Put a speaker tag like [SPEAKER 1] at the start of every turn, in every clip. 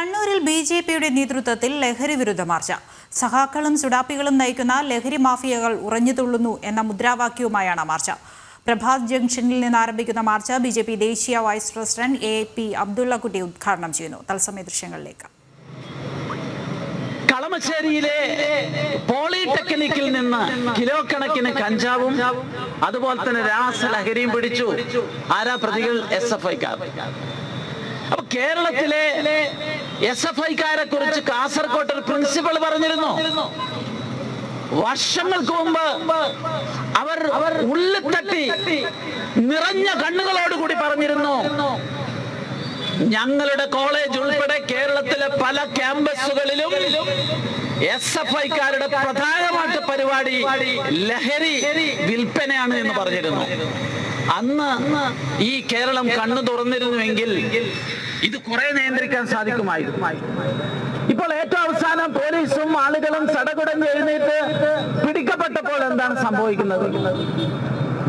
[SPEAKER 1] കണ്ണൂരിൽ B J പിയുടെ നേതൃത്വത്തിൽ ലഹരി വിരുദ്ധ മാർച്ച്. സഹാക്കളും സുഡാപ്പികളും നയിക്കുന്ന ലഹരി മാഫിയകൾ ഉറഞ്ഞുതുള്ളുന്നു എന്ന മുദ്രാവാക്യവുമായാണ് മാർച്ച്. പ്രഭാത് ജംഗ്ഷനിൽ നിന്ന് ആരംഭിക്കുന്ന മാർച്ച് ബി ജെ പി ദേശീയ vice president A P Abdullakutty ഉദ്ഘാടനം ചെയ്യുന്നു. തത്സമയ ദൃശ്യങ്ങളിലേക്ക്.
[SPEAKER 2] കളമശ്ശേരിയിലെ പോളിടെക്നിക്കിൽ നിന്ന് കിലോ കണക്കിന് കഞ്ചാവും അതുപോലെ തന്നെ രാസലഹരിയും പിടിച്ചു. ആരാ പ്രതികൾ? എസ് എഫ് ഐക്കാർ അപ്പൊ കേരളത്തിലെ എസ് എഫ് ഐക്കാരെ കുറിച്ച് കാസർകോട്ട് ഒരു പ്രിൻസിപ്പൾ പറഞ്ഞിരുന്നു. വർഷങ്ങൾക്ക് മുമ്പ് അവർ അവർ ഉള്ളിൽ തട്ടി നിറഞ്ഞ കണ്ണുകളോടുകൂടി പറഞ്ഞിരുന്നു. ഞങ്ങളുടെ കോളേജ് ഉൾപ്പെടെ കേരളത്തിലെ പല ക്യാമ്പസുകളിലും എസ് എഫ് ഐക്കാരുടെ പ്രധാനമായിട്ട് പരിപാടി ലഹരി വിൽപ്പനയാണ് എന്ന് പറഞ്ഞിരുന്നു. അന്ന് ഈ കേരളം കണ്ണു തുറന്നിരുന്നുവെങ്കിൽ ഇത് കുറെ നിയന്ത്രിക്കാൻ സാധിക്കുമായിരുന്നു. ഇപ്പോൾ ഏറ്റവും അവസാനം പോലീസും ആളുകളും സടകുടഞ്ഞ് എഴുന്നേറ്റ് പിടിക്കപ്പെട്ടപ്പോൾ എന്താണ് സംഭവിക്കുന്നത്?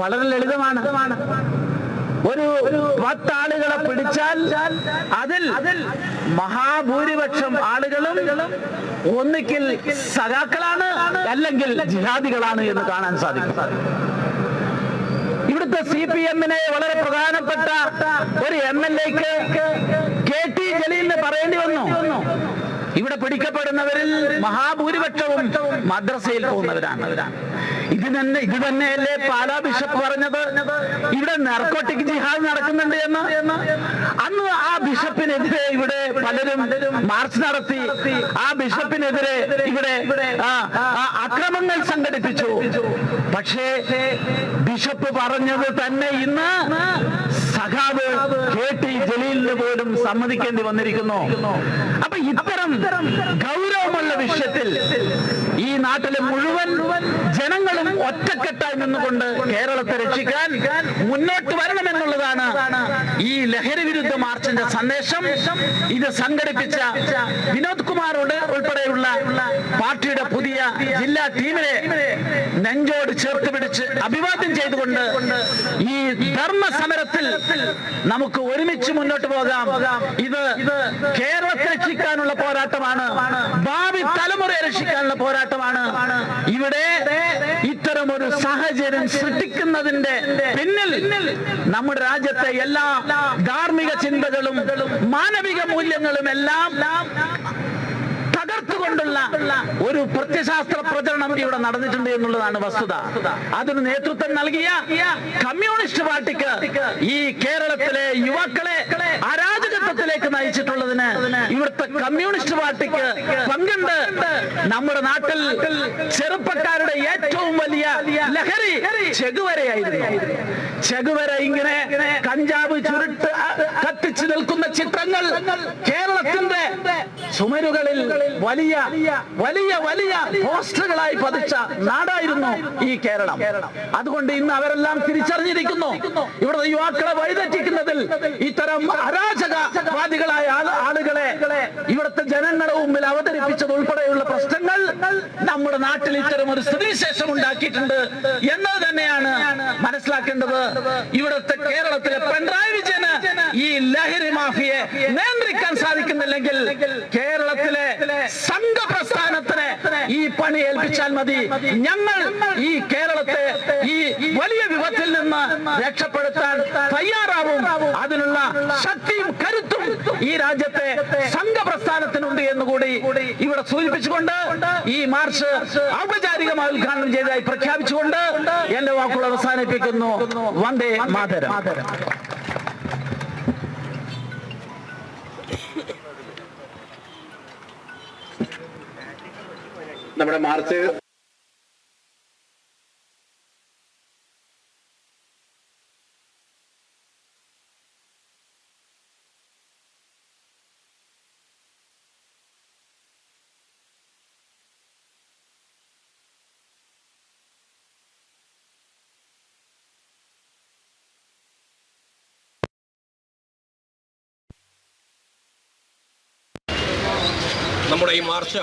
[SPEAKER 2] വളരെ ലളിതമാണ്. ഒരു ഒരു പത്താളുകളെ പിടിച്ചാൽ അതിൽ മഹാഭൂരിപക്ഷം ആളുകളും ഒന്നിക്കിൽ സഖാക്കളാണ് അല്ലെങ്കിൽ ജിഹാദികളാണ് എന്ന് കാണാൻ സാധിക്കും. ഇവിടുത്തെ സി പി എമ്മിനെ വളരെ പ്രധാനപ്പെട്ട ഒരു എം എൽ എക്ക് കെ ടി ജലീലിന് പറയേണ്ടി വന്നു. ഇവിടെ പിടിക്കപ്പെടുന്നവരിൽ മഹാഭൂരിപക്ഷവും മദ്രസയിൽ പോകുന്നവരാണ്. ഇത് തന്നെ ഇത് തന്നെയല്ലേ പാലാ ബിഷപ്പ് പറഞ്ഞത്? ഇവിടെ നർക്കോട്ടിക് ജിഹാദ് നടക്കുന്നുണ്ട് എന്ന്. അന്ന് ആ ബിഷപ്പിനെതിരെ ഇവിടെ പലരും മാർച്ച് നടത്തി. ആ ബിഷപ്പിനെതിരെ ഇവിടെ അക്രമങ്ങൾ സംഘടിപ്പിച്ചു. പക്ഷേ ബിഷപ്പ് പറഞ്ഞത് തന്നെ ഇന്ന് സഖാവ് കെ ടി ജലീലിന് പോലും സമ്മതിക്കേണ്ടി വന്നിരിക്കുന്നു. അപ്പൊ ഇത്തരം ഗൗരവമുള്ള വിഷയത്തിൽ ഈ നാട്ടിലെ മുഴുവൻ ജനങ്ങളും ഒറ്റക്കെട്ടായി നിന്നുകൊണ്ട് കേരളത്തെ രക്ഷിക്കാൻ മുന്നോട്ട് വരണമെന്നുള്ളതാണ് ഈ ലഹരി വിരുദ്ധ മാർച്ചിന്റെ സന്ദേശം. ഇത് സംഘടിപ്പിച്ച വിനോദ് കുമാർ ഉൾപ്പെടെയുള്ള പാർട്ടിയുടെ പുതിയ ജില്ലാ ടീമിനെ നെഞ്ചോട് ചേർത്ത് പിടിച്ച് അഭിവാദ്യം ചെയ്തുകൊണ്ട് ഈ ധർമ്മ സമരത്തിൽ നമുക്ക് ഒരുമിച്ച് മുന്നോട്ട് പോകാം. ഇത് കേരളത്തെ രക്ഷിക്കാനുള്ള പോരാട്ടമാണ്. ഭാവി തലമുറയെ രക്ഷിക്കാനുള്ള പോരാട്ടമാണ്. ഇവിടെ ഇത്തരം ഒരു സാഹചര്യം സൃഷ്ടിക്കുന്നതിന്റെ പിന്നിൽ നമ്മുടെ രാജ്യത്തെ എല്ലാ ധാർമ്മിക ചിന്തകളും മാനവിക മൂല്യങ്ങളും എല്ലാം തകർത്തുകൊണ്ടുള്ള ഒരു പ്രത്യശാസ്ത്ര പ്രചരണം ഇവിടെ നടന്നിട്ടുണ്ട് എന്നുള്ളതാണ് വസ്തുത. അതിന് നേതൃത്വം നൽകിയ കമ്മ്യൂണിസ്റ്റ് പാർട്ടിക്ക് ഈ കേരളത്തിലെ യുവാക്കളെ അരാജകത്വത്തിലേക്ക് നയിച്ചിട്ടുള്ളതിന് ഇവിടുത്തെ കമ്മ്യൂണിസ്റ്റ് പാർട്ടിക്ക് പങ്കുണ്ട്. നമ്മുടെ നാട്ടിൽ ചെറുപ്പക്കാരുടെ ഏറ്റവും വലിയ ലഹരി ചെകുവരയായിരുന്നു. ചെകുവര ഇങ്ങനെ കഞ്ചാവ് ചുരുട്ട് കത്തിച്ചു നിൽക്കുന്ന ചിത്രങ്ങൾ കേരളത്തിന്റെ ചുമരുകളിൽ വലിയ വലിയ വലിയ പോസ്റ്ററുകളായി പതിച്ച നാടായിരുന്നു ഈ കേരളം. അതുകൊണ്ട് ഇന്ന് അവരെല്ലാം തിരിച്ചറിഞ്ഞിരിക്കുന്നു. ഇവിടുത്തെ യുവാക്കളെ വഴിതെറ്റിക്കുന്നതിൽ ഇത്തരം അരാജകവാദികളായ ആൾ ആളുകളെ ഇവിടുത്തെ ജനങ്ങളുടെ മുമ്പിൽ അവതരിപ്പിച്ചത് ഉൾപ്പെടെയുള്ള പ്രശ്നങ്ങൾ നമ്മുടെ നാട്ടിൽ ഇത്തരം ഒരു സ്ഥിതിശേഷം ഉണ്ടാക്കിയിട്ടുണ്ട് എന്നത് തന്നെയാണ് മനസ്സിലാക്കേണ്ടത്. ഇവിടുത്തെ കേരളത്തിലെ പിണറായി വിജയന് ഈ ലഹരി മാഫിയെ നിയന്ത്രിക്കാൻ സാധിക്കുന്നില്ലെങ്കിൽ കേരളത്തിലെ സംഘപ്രസ്ഥാനത്തിന് ഈ പണി ഏൽപ്പിച്ചാൽ മതി. ഞങ്ങൾ ഈ കേരളത്തെ ഈ വലിയ വിപത്തിൽ നിന്ന് രക്ഷപ്പെടുത്താൻ തയ്യാറാവും. അതിനുള്ള ശക്തിയും കരുത്തും ഈ രാജ്യത്തെ സംഘപ്രസ്ഥാനത്തിനുണ്ട് എന്ന് കൂടി ഇവിടെ സൂചിപ്പിച്ചുകൊണ്ട് ഈ മാർച്ച് ഔപചാരികമായി ഉദ്ഘാടനം ചെയ്തതായി പ്രഖ്യാപിച്ചുകൊണ്ട് എന്റെ വാക്കുകൾ അവസാനിപ്പിക്കുന്നു. വന്ദേ മാതരം.
[SPEAKER 3] നമ്മുടെ മാർച്ച്
[SPEAKER 4] നമ്മുടെ ഈ മാർച്ച്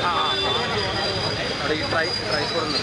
[SPEAKER 5] അവിടെ ഈ ട്രൈ ട്രൈ കൊടുക്കുന്നു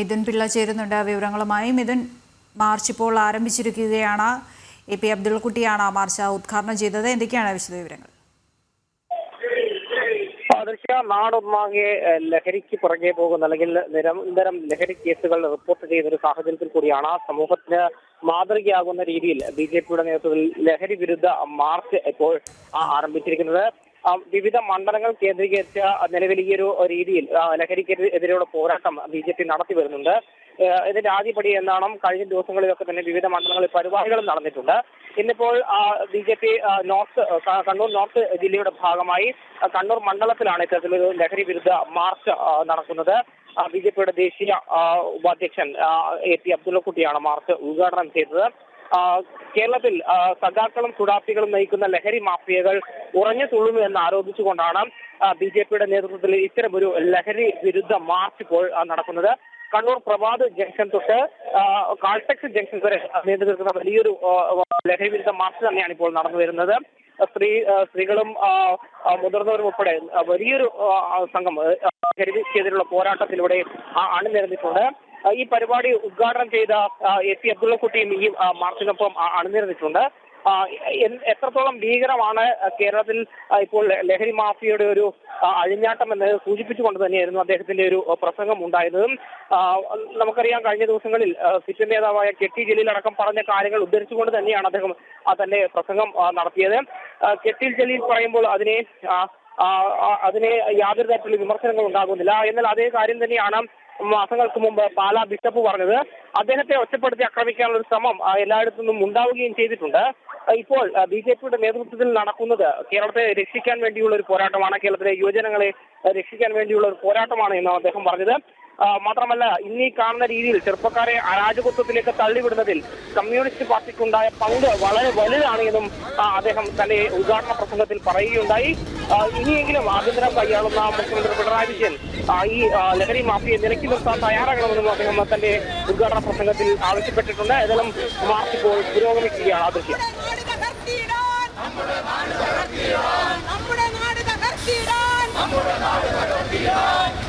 [SPEAKER 1] മിഥുൻ പിള്ള ചേരുന്നുണ്ട് വിവരങ്ങളുമായി. മിഥുൻ മാർച്ച് ഇപ്പോൾ ആരംഭിച്ചിരിക്കുകയാണ്. എ പി അബ്ദുൾകുട്ടിയാണ് ആ മാർച്ച് ഉദ്ഘാടനം ചെയ്തത്. എന്തൊക്കെയാണ് വിശദവിവരങ്ങൾ
[SPEAKER 3] ദൃശ്യ നാടൊന്നാകെ ലഹരിക്ക് പുറകെ പോകുന്ന അല്ലെങ്കിൽ നിരന്തരം ലഹരി കേസുകൾ റിപ്പോർട്ട് ചെയ്യുന്ന ഒരു സാഹചര്യത്തിൽ കൂടിയാണ് ആ സമൂഹത്തിന് മാതൃകയാകുന്ന രീതിയിൽ ബി ജെ പിയുടെ നേതൃത്വത്തിൽ ലഹരി വിരുദ്ധ മാർച്ച് ഇപ്പോൾ ആരംഭിച്ചിരിക്കുന്നത്. വിവിധ മണ്ഡലങ്ങൾ കേന്ദ്രീകരിച്ച നിലവിൽ ഈ ഒരു രീതിയിൽ ലഹരിക്കെതിരെയുള്ള പോരാട്ടം ബി ജെ പി നടത്തി വരുന്നുണ്ട്. ഇതിന്റെ ആദ്യപടി എന്നാണ് കഴിഞ്ഞ ദിവസങ്ങളിലൊക്കെ തന്നെ വിവിധ മണ്ഡലങ്ങളിൽ പരിപാടികൾ നടന്നിട്ടുണ്ട്. ഇന്നിപ്പോൾ B J P north Kannur north ജില്ലയുടെ ഭാഗമായി കണ്ണൂർ മണ്ഡലത്തിലാണ് ഇത്തരത്തിലൊരു ലഹരി വിരുദ്ധ മാർച്ച് നടക്കുന്നത്. ബി ജെ പിയുടെ ദേശീയ ഉപാധ്യക്ഷൻ എ പി അബ്ദുള്ളക്കുട്ടിയാണ് മാർച്ച് ഉദ്ഘാടനം ചെയ്തത്. കേരളത്തിൽ സഖാക്കളും സുഡാപ്പികളും നയിക്കുന്ന ലഹരി മാഫിയകൾ ഉറഞ്ഞു തുള്ളുന്നു എന്ന് ആരോപിച്ചുകൊണ്ടാണ് ബി ജെ പിയുടെ നേതൃത്വത്തിൽ ഇത്തരമൊരു ലഹരി വിരുദ്ധ മാർച്ച് ഇപ്പോൾ നടക്കുന്നത്. കണ്ണൂർ പ്രഭാത് ജംഗ്ഷൻ തൊട്ട് കാൾടെക്സ് ജംഗ്ഷൻ വരെ നേതൃത്വം വലിയൊരു ലഹരി വിരുദ്ധ മാർച്ച് തന്നെയാണ് ഇപ്പോൾ നടന്നു വരുന്നത്. സ്ത്രീ സ്ത്രീകളും മുതിർന്നവരും ഉൾപ്പെടെ വലിയൊരു സംഘം ലഹരിക്കെതിരുള്ള പോരാട്ടത്തിലൂടെ അണിനിരന്നിട്ടുണ്ട്. ഈ പരിപാടി ഉദ്ഘാടനം ചെയ്ത എ പി അബ്ദുള്ളക്കുട്ടിയും ഈ മാർച്ചിനൊപ്പം അണിനിരന്നിട്ടുണ്ട്. എത്രത്തോളം ഭീകരമാണ് കേരളത്തിൽ ഇപ്പോൾ ലഹരി മാഫിയയുടെ ഒരു അഴിഞ്ഞാട്ടം എന്ന് സൂചിപ്പിച്ചുകൊണ്ട് തന്നെയായിരുന്നു അദ്ദേഹത്തിന്റെ ഒരു പ്രസംഗം ഉണ്ടായതും. നമുക്കറിയാം കഴിഞ്ഞ ദിവസങ്ങളിൽ സിറ്റി നേതാവായ കെ ടി ജലീൽ അടക്കം പറഞ്ഞ കാര്യങ്ങൾ ഉദ്ധരിച്ചുകൊണ്ട് തന്നെയാണ് അദ്ദേഹം തന്റെ പ്രസംഗം നടത്തിയത്. കെ ടി ജലീൽ പറയുമ്പോൾ അതിനെ അതിനെ യാതൊരു തരത്തിലുള്ള വിമർശനങ്ങൾ ഉണ്ടാകുന്നില്ല. എന്നാൽ അതേ കാര്യം തന്നെയാണ് മാസങ്ങൾക്ക് മുമ്പ് പാലാ ബിഷപ്പ് പറഞ്ഞത് അദ്ദേഹത്തെ ഒറ്റപ്പെടുത്തി ആക്രമിക്കാനുള്ള ഒരു ശ്രമം എല്ലായിടത്തു നിന്നും ഉണ്ടാവുകയും ചെയ്തിട്ടുണ്ട്. ഇപ്പോൾ ബി ജെ പിയുടെ നേതൃത്വത്തിൽ നടക്കുന്നത് കേരളത്തെ രക്ഷിക്കാൻ വേണ്ടിയുള്ള ഒരു പോരാട്ടമാണ് കേരളത്തിലെ യുവജനങ്ങളെ രക്ഷിക്കാൻ വേണ്ടിയുള്ള ഒരു പോരാട്ടമാണ് എന്ന് അദ്ദേഹം പറഞ്ഞത്. മാത്രമല്ല ഇന്ന് കാണുന്ന രീതിയിൽ ചെറുപ്പക്കാരെ അരാജകത്വത്തിലേക്ക് തള്ളിവിടുന്നതിൽ കമ്മ്യൂണിസ്റ്റ് പാർട്ടിക്കുണ്ടായ പങ്ക് വളരെ വലുതാണ് എന്നും അദ്ദേഹം തന്റെ ഉദ്ഘാടന പ്രസംഗത്തിൽ പറയുകയുണ്ടായി. ഇനിയെങ്കിലും ആഭ്യന്തരം കൈയാളുന്ന മുഖ്യമന്ത്രി പിണറായി വിജയൻ ഈ ലഹരി മാഫിയെ നിലയ്ക്ക് നിർത്താൻ തയ്യാറാകണമെന്നും അദ്ദേഹം തന്റെ ഉദ്ഘാടന പ്രസംഗത്തിൽ ആവശ്യപ്പെട്ടിട്ടുണ്ട്. ഏതെങ്കിലും മാർച്ച് ഇപ്പോൾ പുരോഗമിക്കുകയാണ് ആ ദൃശ്യം.
[SPEAKER 5] നമ്മുടെ നാട് തകർത്തിടാൻ നമ്മുടെ നാട് തകർത്തിടാൻ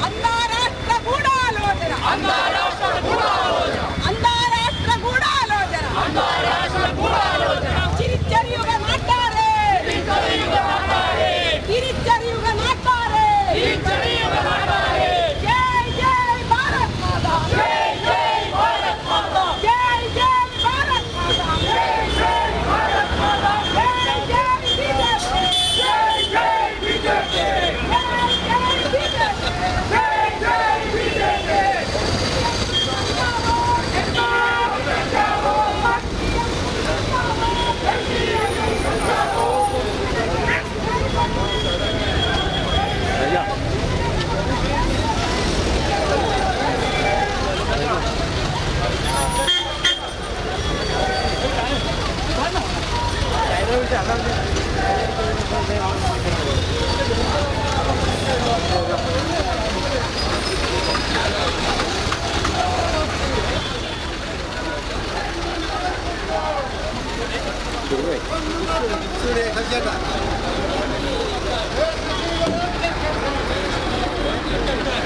[SPEAKER 5] Thank you.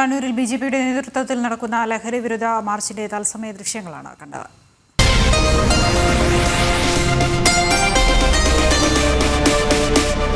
[SPEAKER 1] കണ്ണൂരിൽ ബി ജെ പിയുടെ നേതൃത്വത്തിൽ നടക്കുന്ന ലഹരി വിരുദ്ധ മാർച്ചിന്റെ തത്സമയ ദൃശ്യങ്ങളാണ് കണ്ടത്.